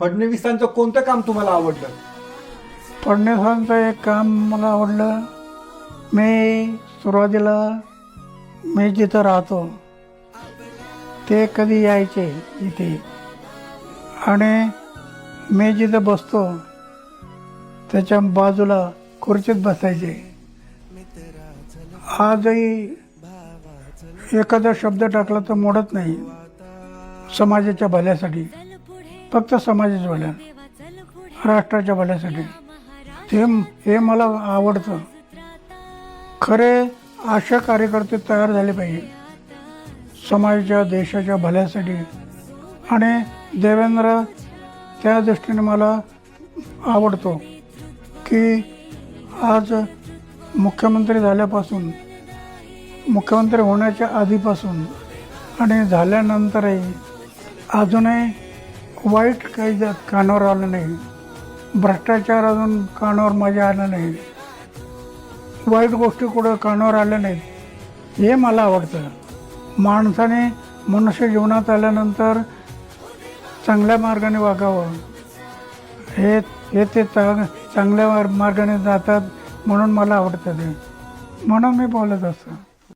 फडणवीसांचं कोणतं काम तुम्हाला आवडलं? फडणवीसांचं एक काम मला आवडलं. मी सुरुवातीला मी जिथं राहतो ते कधी यायचे इथे. आणि मी जिथं बसतो त्याच्या बाजूला खुर्चीत बसायचे. आजही एखादा शब्द टाकला तर मोडत नाही समाजाच्या भल्यासाठी. फक्त समाजाच्या भल्या राष्ट्राच्या भल्यासाठी. ते हे मला आवडतं. खरे आशा कार्यकर्ते तयार झाले पाहिजे. समाजाच्या देशाच्या भल्यासाठी. आणि देवेंद्र त्या दृष्टीने मला आवडतो की आज मुख्यमंत्री झाल्यापासून मुख्यमंत्री होण्याच्या आधीपासून आणि झाल्यानंतरही अजूनही वाईट काही जात कानावर आलं नाही. भ्रष्टाचार अजून कानावर माझ्या आला नाही. वाईट गोष्टी कुठं कानावर आल्या नाहीत हे मला आवडतं. माणसाने मनुष्य जीवनात आल्यानंतर चांगल्या मार्गाने वागावं. हे हे ते चांग चांगल्या मार्गाने जातात म्हणून मला आवडतं ते. म्हणून मी बोलत असतो.